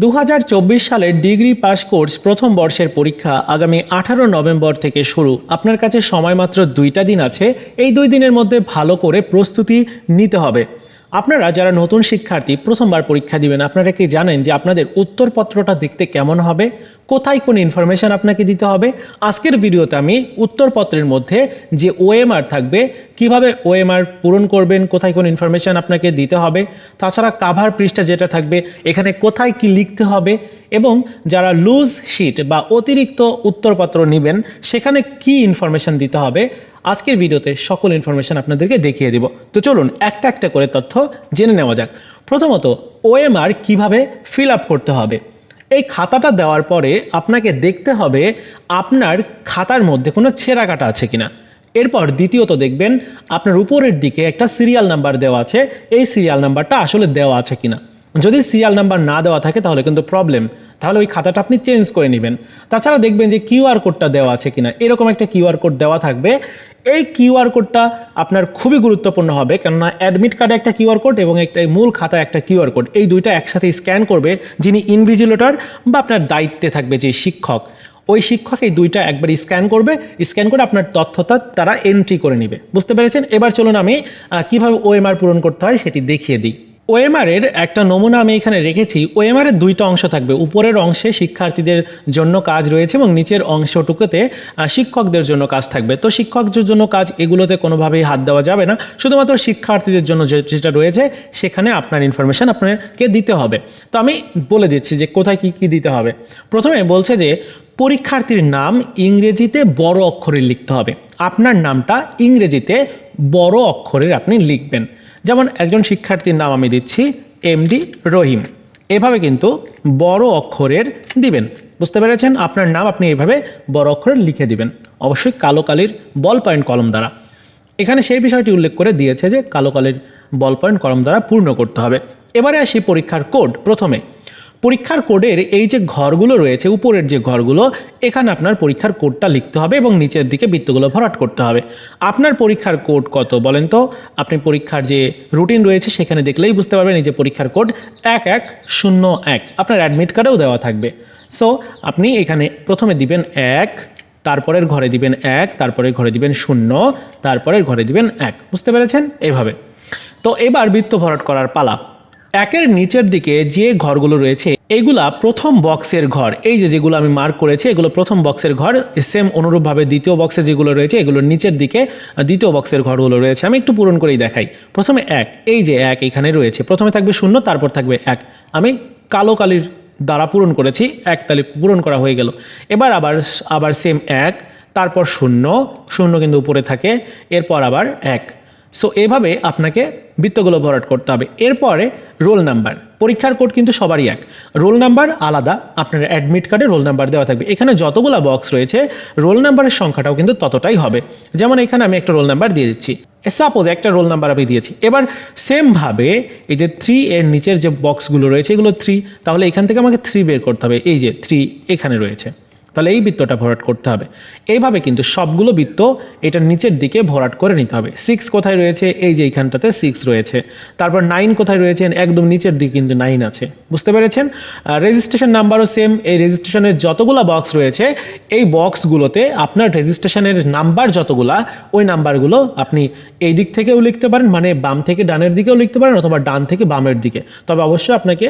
দু হাজার চব্বিশ সালের ডিগ্রি পাস কোর্স প্রথম বর্ষের পরীক্ষা আগামী আঠারো নভেম্বর থেকে শুরু। আপনার কাছে সময় মাত্র দুইটা দিন আছে। এই দুই দিনের মধ্যে ভালো করে প্রস্তুতি নিতে হবে। আপনারা যারা নতুন শিক্ষার্থী প্রথমবার পরীক্ষা দিবেন, আপনারা কি জানেন যে আপনাদের উত্তরপত্রটা দেখতে কেমন হবে? কোথায় কোন ইনফরমেশন আপনাকে দিতে হবে? আজকের ভিডিওতে আমি উত্তরপত্রের মধ্যে যে ওএমআর থাকবে, কীভাবে ওএমআর পূরণ করবেন, কোথায় কোন ইনফরমেশন আপনাকে দিতে হবে, তাছাড়া কাভার পৃষ্ঠা যেটা থাকবে, এখানে কোথায় কি লিখতে হবে এবং যারা লুজ শিট বা অতিরিক্ত উত্তরপত্র নেবেন, সেখানে কি ইনফরমেশন দিতে হবে আজকের ভিডিওতে সকল ইনফরমেশন আপনাদেরকে দেখিয়ে দেব। তো চলুন একটা একটা করে তথ্য জেনে নেওয়া যাক। প্রথমত ওএমআর কীভাবে ফিল আপ করতে হবে? এই খাতাটা দেওয়ার পরে আপনাকে দেখতে হবে আপনার খাতার মধ্যে কোনো ছেঁড়া কাটা আছে কিনা। এরপর দ্বিতীয়ত দেখবেন আপনার উপরের দিকে একটা সিরিয়াল নাম্বার দেওয়া আছে। এই সিরিয়াল নাম্বারটা আসলে দেওয়া আছে কিনা। যদি সিরিয়াল নাম্বার না দেওয়া থাকে তাহলে কিন্তু প্রবলেম তাহলে ওই খাতাটা আপনি চেঞ্জ করে নেবেন। তাছাড়া দেখবেন যে কিউআর কোডটা দেওয়া আছে কিনা। এরকম একটা কিউআর কোড দেওয়া থাকবে। এই কিউআর কোডটা আপনার খুবই গুরুত্বপূর্ণ হবে। কেননা অ্যাডমিট কার্ডে একটা কিউআর কোড এবং একটা মূল খাতায় একটা কিউআর কোড। এই দুইটা একসাথে স্ক্যান করবে যিনি ইনভিজিলেটর বা আপনার দায়িত্বে থাকবে যে শিক্ষক। ওই শিক্ষক এই দুইটা একবার স্ক্যান করবে। স্ক্যান করে আপনার তথ্যটা তারা এন্ট্রি করে নেবে। বুঝতে পেরেছেন? এবার চলুন আমি কীভাবে ওএমআর পূরণ করতে হয় সেটি দেখিয়ে দিই। ওএমআর এর একটা নমুনা আমি এখানে রেখেছি। ওএমআর এর দুইটা অংশ থাকবে। উপরের অংশে শিক্ষার্থীদের জন্য কাজ রয়েছে এবং নিচের অংশটুকুতে শিক্ষকদের জন্য কাজ থাকবে। তো শিক্ষকদের জন্য কাজ এগুলোতে কোনোভাবেই হাত দেওয়া যাবে না। শুধুমাত্র শিক্ষার্থীদের জন্য যেটা রয়েছে, সেখানে আপনার ইনফরমেশন আপনাকে দিতে হবে। তো আমি বলে দিচ্ছি যে কোথায় কি কি দিতে হবে। প্রথমে বলছে যে, পরীক্ষার্থীর নাম ইংরেজিতে বড় অক্ষরে লিখতে হবে। আপনার নামটা ইংরেজিতে বড় অক্ষরের আপনি লিখবেন। যেমন একজন শিক্ষার্থীর নাম আমি দিচ্ছি এমডি রহিম। এভাবে কিন্তু বড় অক্ষরের দিবেন। বুঝতে পেরেছেন? আপনার নাম আপনি এভাবে বড় অক্ষরের লিখে দিবেন। অবশ্যই কালো কালির বল পয়েন্ট কলম দ্বারা। এখানে সেই বিষয়টি উল্লেখ করে দিয়েছে যে কালো কালির বল পয়েন্ট কলম দ্বারা পূর্ণ করতে হবে। এবারে আসি পরীক্ষার কোড প্রথমে। পরীক্ষার কোডের এই যে ঘরগুলো রয়েছে, উপরের যে ঘরগুলো, এখানে আপনার পরীক্ষার কোডটা লিখতে হবে এবং নিচের দিকে বৃত্তগুলো ভরাট করতে হবে। আপনার পরীক্ষার কোড কত বলেন তো? আপনি পরীক্ষার যে রুটিন রয়েছে সেখানে দেখলেই বুঝতে পারবেন এই যে পরীক্ষার কোড এক এক শূন্য এক। আপনার অ্যাডমিট কার্ডেও দেওয়া থাকবে। সো আপনি এখানে প্রথমে দিবেন এক, তারপরের ঘরে দিবেন এক তারপরের ঘরে দিবেন শূন্য, তারপরের ঘরে দিবেন এক। বুঝতে পেরেছেন? এভাবে। তো এবার বৃত্ত ভরাট করার পালা। একের নিচের দিকে যে ঘরগুলো রয়েছে এইগুলা প্রথম বক্সের ঘর। এই যে যেগুলো আমি মার্ক করেছি, এগুলো প্রথম বক্সের ঘর। সেম অনুরূপভাবে দ্বিতীয় বক্সে যেগুলো রয়েছে, এগুলোর নিচের দিকে দ্বিতীয় বক্সের ঘরগুলো রয়েছে। আমি একটু পূরণ করেই দেখাই। প্রথমে এক, এই যে এক এখানে রয়েছে। প্রথমে থাকবে শূন্য, তারপর থাকবে এক। আমি কালো কালির দ্বারা পূরণ করেছি, এক তালি পূরণ করা হয়ে গেল। এবার আবার আবার সেম এক, তারপর শূন্য শূন্য কিন্তু উপরে থাকে। এরপর আবার এক। সো এভাবে আপনাকে বৃত্তগুলো ভরাট করতে হবে। এরপরে রোল নাম্বার। পরীক্ষার কোড কিন্তু সবারই এক। রোল নাম্বার আলাদা, আপনার অ্যাডমিট কার্ডে রোল নাম্বার দেওয়া থাকবে। এখানে যতগুলো বক্স রয়েছে, রোল নাম্বারের সংখ্যাটাও কিন্তু ততটাই হবে। যেমন এখানে আমি একটা রোল নাম্বার দিয়ে দিচ্ছি। সাপোজ একটা রোল নাম্বার আমি দিয়েছি। এবার সেমভাবে এই যে থ্রি এর নিচের যে বক্সগুলো রয়েছে, এগুলো থ্রি তাহলে এখান থেকে আমাকে থ্রি বের করতে হবে। এই যে থ্রি এখানে রয়েছে। তাহলে এই বৃত্তটা ভরাট করতে হবে। এইভাবে কিন্তু সবগুলো বৃত্ত এটা নিচের দিকে ভরাট করে নিতে হবে। সিক্স কোথায় রয়েছে? এই যে এইখানটাতে সিক্স রয়েছে। তারপর নাইন কোথায় রয়েছে? একদম নিচের দিকে কিন্তু নাইন আছে। বুঝতে পেরেছেন? রেজিস্ট্রেশন নাম্বারও সেম এই রেজিস্ট্রেশনের যতগুলো বক্স রয়েছে, এই বক্সগুলোতে আপনার রেজিস্ট্রেশনের নাম্বার যতগুলা, ওই নাম্বারগুলো আপনি এই দিক থেকেও লিখতে পারেন মানে বাম থেকে ডানের দিকেও লিখতে পারেন অথবা ডান থেকে বামের দিকে। তবে অবশ্যই আপনাকে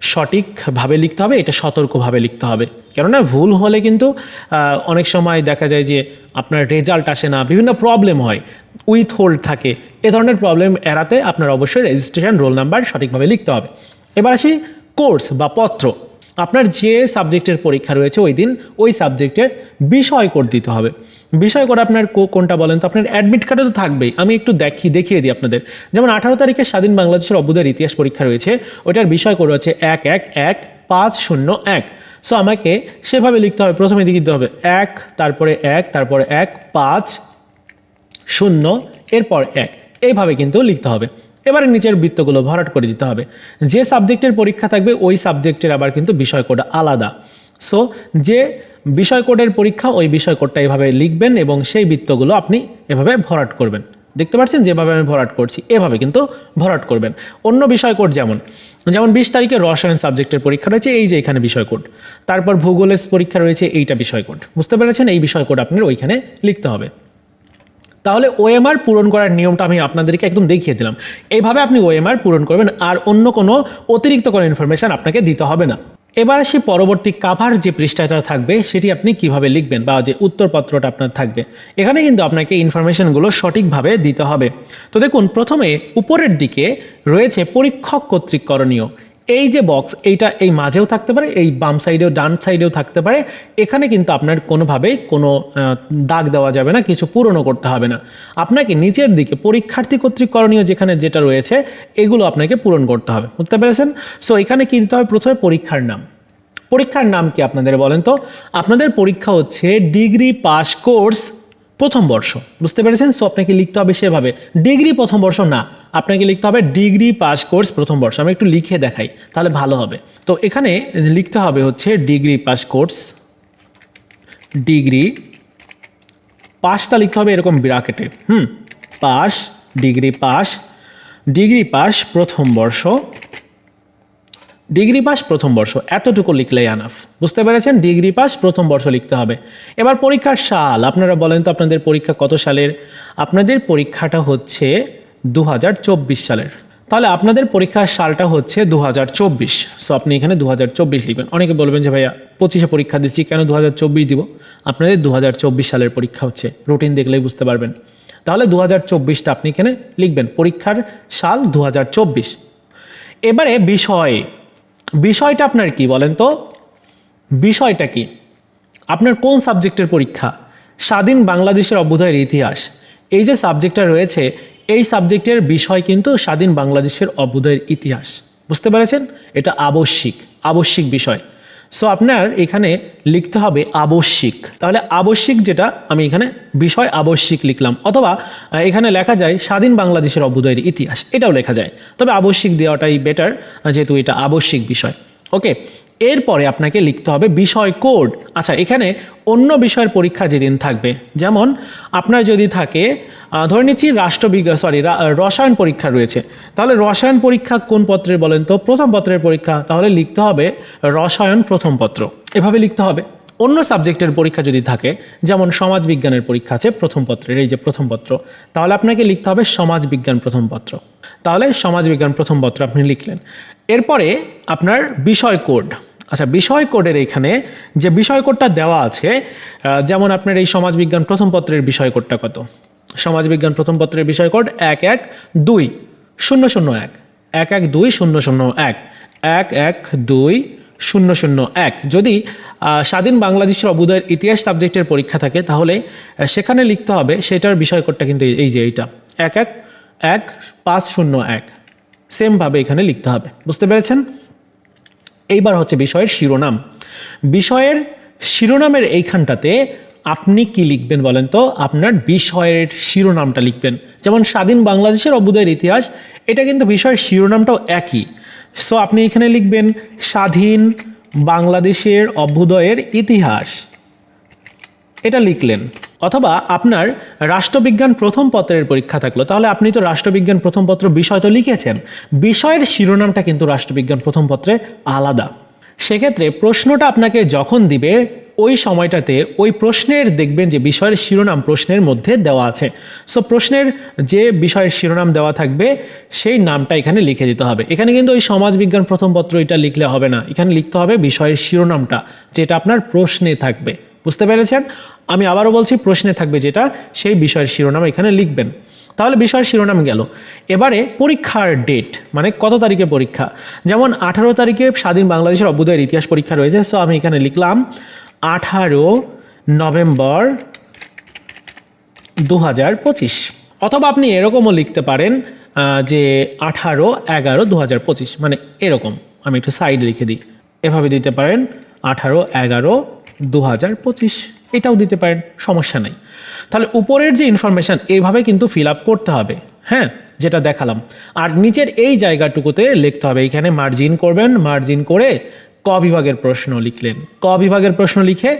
সঠিকভাবে লিখতে হবে, এটা সতর্কভাবে লিখতে হবে। কেননা ভুল হলে কিন্তু অনেক সময় দেখা যায় যে আপনার রেজাল্ট আসে না, বিভিন্ন প্রবলেম হয় উইথ হোল্ড থাকে, এ ধরনের প্রবলেম এড়াতে আপনার অবশ্যই রেজিস্ট্রেশন রোল নাম্বার সঠিকভাবে লিখতে হবে। এবার আসি কোর্স বা পত্র। আপনার যে সাবজেক্টের পরীক্ষা রয়েছে ওই দিন ওই সাবজেক্টের বিষয় কোড দিতে হবে। বিষয় কোড আপনার কোনটা বলেন? তো আপনার অ্যাডমিট কার্ডে তো থাকবেই। আমি একটু দেখি দেখিয়ে দিই আপনাদের। যেমন আঠারো তারিখে স্বাধীন বাংলাদেশের অভ্যুদয়ের ইতিহাস পরীক্ষা রয়েছে। ওইটার বিষয় কোড হচ্ছে এক এক এক পাঁচ শূন্য এক। সো আমাকে সেভাবে লিখতে হবে। প্রথমে দিকে দিতে হবে এক, তারপরে এক তারপরে এক, পাঁচ, শূন্য, এরপর এক। এইভাবে কিন্তু লিখতে হবে। এবারে নিচের বৃত্তগুলো ভরাট করে দিতে হবে। যে সাবজেক্টের পরীক্ষা থাকবে, ওই সাবজেক্টের আবার কিন্তু বিষয় কোড আলাদা। সো যে বিষয় কোডের পরীক্ষা, ওই বিষয় কোডটা এভাবে লিখবেন এবং সেই বৃত্তগুলো আপনি এভাবে ভরাট করবেন। দেখতে পাচ্ছেন? যেভাবে আমি ভরাট করছি, এভাবে কিন্তু ভরাট করবেন। অন্য বিষয় কোড যেমন যেমন বিশ তারিখে রসায়ন সাবজেক্টের পরীক্ষা রয়েছে, এই যে এখানে বিষয় কোড। তারপর ভূগোলের পরীক্ষা রয়েছে, এইটা বিষয় কোড। বুঝতে পেরেছেন? এই বিষয় কোড আপনার ওইখানে লিখতে হবে। তাহলে ওএমআর পূরণ করার নিয়মটা আমি আপনাদেরকে একদম দেখিয়ে দিলাম। এইভাবে আপনি ওএমআর পূরণ করবেন আর অন্য কোনো অতিরিক্ত কোনো ইনফরমেশন আপনাকে দিতে হবে না। এবার আসি পরবর্তী কাভার যে পৃষ্ঠাটা থাকবে, সেটি আপনি কীভাবে লিখবেন বা যে উত্তরপত্রটা আপনার থাকবে। এখানে কিন্তু আপনাকে ইনফরমেশনগুলো সঠিকভাবে দিতে হবে। তো দেখুন, প্রথমে উপরের দিকে রয়েছে পরীক্ষক কর্তৃক করণীয়। এই যে বক্স এইটা এই মাঝেও থাকতে পারে, এই বাম সাইডেও ডান সাইডেও থাকতে পারে। এখানে কিন্তু আপনার কোনোভাবেই কোনো দাগ দেওয়া যাবে না, কিছু পূরণও করতে হবে না। আপনাকে নিচের দিকে পরীক্ষার্থী কর্তৃক করণীয় যেখানে যেটা রয়েছে, এগুলো আপনাকে পূরণ করতে হবে। বুঝতে পেরেছেন? সো এখানে কি দিতে হবে? প্রথমে পরীক্ষার নাম। পরীক্ষার নাম কি আপনাদের বলেন তো? আপনাদের পরীক্ষা হচ্ছে ডিগ্রি পাস কোর্স প্রথম বর্ষ, বুঝতে পেরেছেন? সো আপনাকে লিখতে হবে সেভাবে, ডিগ্রি প্রথম বর্ষ না, আপনাকে লিখতে হবে ডিগ্রি পাস কোর্স প্রথম বর্ষ, আমি একটু লিখে দেখাই, তাহলে ভালো হবে। তো এখানে লিখতে হবে হচ্ছে ডিগ্রি পাস কোর্স, ডিগ্রি পাসটা লিখতে হবে এরকম ব্রাকেটে হুম, pass, degree pass degree pass প্রথম বর্ষ ডিগ্রি পাস প্রথম বর্ষ, এতটুকু লিখলেই আনাফ বুঝতে পেরেছেন? ডিগ্রি পাস প্রথম বর্ষ লিখতে হবে। এবার পরীক্ষার সাল, আপনারা বলেন তো আপনাদের পরীক্ষা কত সালের? আপনাদের পরীক্ষাটা হচ্ছে দু হাজার চব্বিশ সালের। তাহলে আপনাদের পরীক্ষার সালটা হচ্ছে দু হাজার চব্বিশ। সো আপনি এখানে দু হাজার চব্বিশ লিখবেন। অনেকে বলবেন যে ভাইয়া, পঁচিশে পরীক্ষা দিচ্ছি, কেন দু হাজার চব্বিশ দিব? আপনাদের দু হাজার চব্বিশ সালের পরীক্ষা হচ্ছে। রুটিন দেখলেই বুঝতে পারবেন। তাহলে দু হাজার চব্বিশটা আপনি এখানে লিখবেন। পরীক্ষার সাল দু হাজার চব্বিশ। এবারে বিষয় বিষয়টা আপনার কি বলেন তো? বিষয়টা কি? আপনার কোন সাবজেক্টের পরীক্ষা? স্বাধীন বাংলাদেশের অভ্যুদয়ের ইতিহাস। এই যে সাবজেক্টটা রয়েছে, এই সাবজেক্টের বিষয় কিন্তু স্বাধীন বাংলাদেশের অভ্যুদয়ের ইতিহাস। বুঝতে পেরেছেন? এটা আবশ্যিক আবশ্যিক বিষয়। সো আপনার এখানে লিখতে হবে আবশ্যিক। তাহলে আবশ্যিক যেটা, আমি এখানে বিষয় আবশ্যিক লিখলাম। অথবা এখানে লেখা যায় স্বাধীন বাংলাদেশের অভ্যুদয়ের ইতিহাস। এটাও লেখা যায়। তবে আবশ্যিক দেওয়াটাই বেটার যেহেতু এটা আবশ্যিক বিষয়। ওকে এরপরে আপনাকে লিখতে হবে বিষয় কোড। আচ্ছা এখানে অন্য বিষয়ের পরীক্ষা যেদিন থাকবে, যেমন আপনার যদি থাকে ধরে নিচ্ছি রাষ্ট্রবিজ্ঞান সরি রসায়ন পরীক্ষা রয়েছে, তাহলে রসায়ন পরীক্ষা কোন পত্রে বলেন তো? প্রথম পত্রের পরীক্ষা, তাহলে লিখতে হবে রসায়ন প্রথম পত্র। এভাবে লিখতে হবে। অন্য সাবজেক্টের পরীক্ষা যদি থাকে, যেমন সমাজ বিজ্ঞানের পরীক্ষা আছে প্রথম পত্রের, এই যে প্রথম পত্র, তাহলে আপনাকে লিখতে হবে সমাজ বিজ্ঞান প্রথম পত্র। তাহলে সমাজ বিজ্ঞান প্রথম পত্র আপনি লিখলেন। এরপরে আপনার বিষয় কোড। আচ্ছা বিষয় কোডের এখানে যে বিষয় কোডটা দেওয়া আছে যেমন আপনার এই সমাজবিজ্ঞান প্রথম পত্রের বিষয় কোডটা কত? সমাজবিজ্ঞান প্রথম পত্রের বিষয় কোড এক এক দুই, শূন্য শূন্য এক। এক এক দুই, শূন্য শূন্য এক। এক এক দুই শূন্য শূন্য এক। যদি স্বাধীন বাংলাদেশের অবুদয়ের ইতিহাস সাবজেক্টের পরীক্ষা থাকে, তাহলে সেখানে লিখতে হবে সেটার বিষয় কোডটা কিন্তু এই যে এইটা। এক এক এক, পাঁচ, শূন্য, এক। সেমভাবে এখানে লিখতে হবে। বুঝতে পেরেছেন? এইবার হচ্ছে বিষয়ের শিরোনাম। বিষয়ের শিরোনামের এইখানটাতে আপনি কি লিখবেন বলেন তো? আপনার বিষয়ের শিরোনামটা লিখবেন। যেমন স্বাধীন বাংলাদেশের অবুদয়ের ইতিহাস, এটা কিন্তু বিষয়ের শিরোনামটাও একই। সো আপনি এখানে লিখবেন, স্বাধীন বাংলাদেশের অভ্যুদয়ের ইতিহাস। এটা লিখলেন। অথবা আপনার রাষ্ট্রবিজ্ঞান প্রথম পত্রের পরীক্ষা থাকল। তাহলে আপনি তো রাষ্ট্রবিজ্ঞান প্রথম পত্র বিষয় তো লিখেছেন। বিষয়ের শিরোনামটা কিন্তু রাষ্ট্রবিজ্ঞান প্রথম পত্রে আলাদা। সেক্ষেত্রে প্রশ্নটা আপনাকে যখন দিবে ওই সময়টাতে ওই প্রশ্নের দেখবেন যে বিষয়ের শিরোনাম প্রশ্নের মধ্যে দেওয়া আছে। সো প্রশ্নের যে বিষয়ের শিরোনাম দেওয়া থাকবে, সেই নামটা এখানে লিখে দিতে হবে। এখানে কিন্তু ওই সমাজবিজ্ঞান প্রথম পত্র এটা লিখলে হবে না। এখানে লিখতে হবে বিষয়ের শিরোনামটা, যেটা আপনার প্রশ্নে থাকবে। বুঝতে পেরেছেন? আমি আবারও বলছি প্রশ্নে থাকবে যেটা, সেই বিষয়ের শিরোনাম এখানে লিখবেন। তাহলে বিষয়ের শিরোনাম গেল। এবারে পরীক্ষার ডেট মানে কত তারিখে পরীক্ষা? যেমন আঠারো তারিখে স্বাধীন বাংলাদেশের অভ্যুদয়ের ইতিহাস পরীক্ষা রয়েছে সো আমি এখানে লিখলাম আঠারো নভেম্বর দু হাজার পঁচিশ। অথবা আপনি এরকমও লিখতে পারেন যে আঠারো এগারো দু হাজার পঁচিশ মানে এরকম। আমি একটু সাইড লিখে দিই। এভাবে দিতে পারেন, আঠারো এগারো দু হাজার পঁচিশ। এটাও দিতে পারেন, সমস্যা নেই। তাহলে উপরের যে ইনফরমেশান এইভাবে কিন্তু ফিল আপ করতে হবে হ্যাঁ যেটা দেখালাম। আর নিচের এই জায়গাটুকুতে লিখতে হবে, এখানে মার্জিন করবেন মার্জিন করে ক বিভাগের প্রশ্ন লিখলেন। ক বিভাগের প্রশ্ন লিখে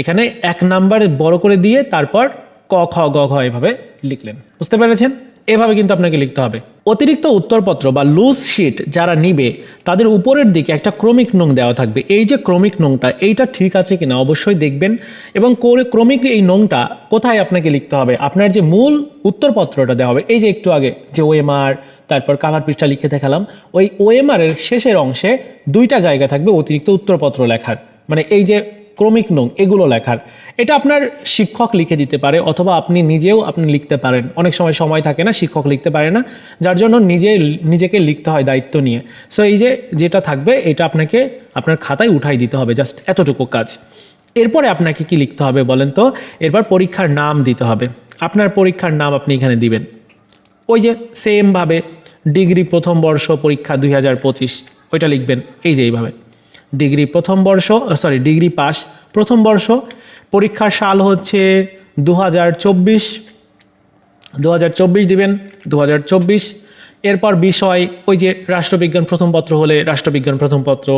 এখানে এক নাম্বার বড় করে দিয়ে তারপর ক, খ, গ, ঘ এভাবে লিখলেন। বুঝতে পেরেছেন? এভাবে কিন্তু আপনাকে লিখতে হবে। অতিরিক্ত উত্তরপত্র বা লুজ শিট যারা নিবে, তাদের উপরের দিকে একটা ক্রমিক নং দেওয়া থাকবে। এই যে ক্রমিক নংটা, এইটা ঠিক আছে কিনা অবশ্যই দেখবেন এবং করে- ক্রমিক এই নংটা কোথায় আপনাকে লিখতে হবে? আপনার যে মূল উত্তরপত্রটা দেওয়া হবে, এই যে একটু আগে যে ওএমআর তারপর কাভার পৃষ্ঠা লিখে দেখালাম, ওই ওএমআর এর শেষের অংশে দুইটা জায়গা থাকবে অতিরিক্ত উত্তরপত্র লেখার। মানে এই যে ক্রমিক নং, এগুলো লেখার। এটা আপনার শিক্ষক লিখে দিতে পারে, অথবা আপনি নিজেও আপনি লিখতে পারেন। অনেক সময় সময় থাকে না, শিক্ষক লিখতে পারে না, যার জন্য নিজে, নিজেকে লিখতে হয় দায়িত্ব নিয়ে। সো এই যে যেটা থাকবে, এটা আপনাকে আপনার খাতায় উঠাই দিতে হবে, জাস্ট এতটুকু কাজ। এরপরে আপনাকে কি লিখতে হবে বলেন তো? এরপর পরীক্ষার নাম দিতে হবে। আপনার পরীক্ষার নাম আপনি এখানে দিবেন। ওই যে সেমভাবে ডিগ্রি প্রথম বর্ষ পরীক্ষা দুই হাজার পঁচিশ, ওইটা লিখবেন, এই যে এইভাবে। ডিগ্রি প্রথম বর্ষ সরি ডিগ্রি পাস। প্রথম বর্ষ, পরীক্ষার সাল হচ্ছে দু হাজার চব্বিশ। দু হাজার চব্বিশ দিবেন দু হাজার চব্বিশ। এরপর বিষয়, ওই যে রাষ্ট্রবিজ্ঞান প্রথম পত্র হলে রাষ্ট্রবিজ্ঞান প্রথম পত্র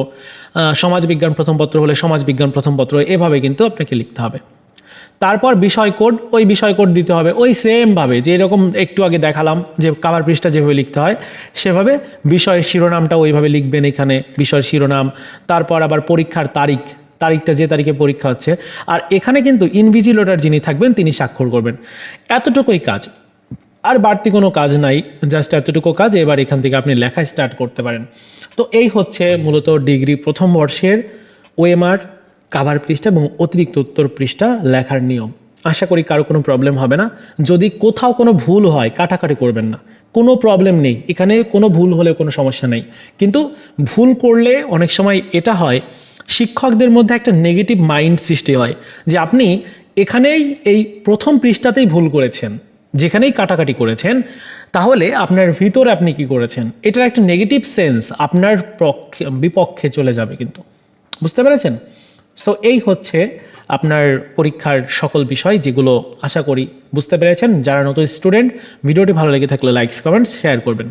সমাজবিজ্ঞান প্রথম পত্র হলে সমাজবিজ্ঞান প্রথম পত্র, এভাবে কিন্তু আপনাকে লিখতে হবে। তারপর বিষয় কোড, ওই বিষয় কোড দিতে হবে। ওই সেমভাবে যে এরকম একটু আগে দেখালাম, যে কাভার পৃষ্ঠা যেভাবে লিখতে হয়, সেভাবে বিষয়ের শিরোনামটা ওইভাবে লিখবেন এখানে, বিষয়ের শিরোনাম। তারপর আবার পরীক্ষার তারিখ, তারিখটা যে তারিখে পরীক্ষা হচ্ছে। আর এখানে কিন্তু ইনভিজিলেটর যিনি থাকবেন, তিনি স্বাক্ষর করবেন। এতটুকুই কাজ। আর বাড়তি কোনো কাজ নাই জাস্ট এতটুকু কাজ, এবার এখান থেকে আপনি লেখা স্টার্ট করতে পারেন। তো এই হচ্ছে মূলত ডিগ্রি প্রথম বর্ষের ওএমআর কাভার পৃষ্ঠা এবং অতিরিক্ত উত্তর পৃষ্ঠা লেখার নিয়ম। আশা করি কারও কোনো প্রবলেম হবে না। যদি কোথাও কোনো ভুল হয়, কাটাকাটি করবেন না। কোনো প্রবলেম নেই। এখানে কোনো ভুল হলে কোনো সমস্যা নেই। কিন্তু ভুল করলে অনেক সময় এটা হয়, শিক্ষকদের মধ্যে একটা নেগেটিভ মাইন্ড সৃষ্টি হয় যে আপনি এখানেই এই প্রথম পৃষ্ঠাতেই ভুল করেছেন, যেখানেই কাটাকাটি করেছেন, তাহলে আপনার ভিতরে আপনি কি করেছেন? এটার একটা নেগেটিভ সেন্স আপনার পক্ষে, বিপক্ষে চলে যাবে কিন্তু। বুঝতে পেরেছেন? সো এই হচ্ছে আপনার পরীক্ষার সকল বিষয় যেগুলো আশা করি বুঝতে পেরেছেন। যারা নতুন স্টুডেন্ট ভিডিওটি ভালো লেগে থাকলে লাইকস কমেন্টস শেয়ার করবেন।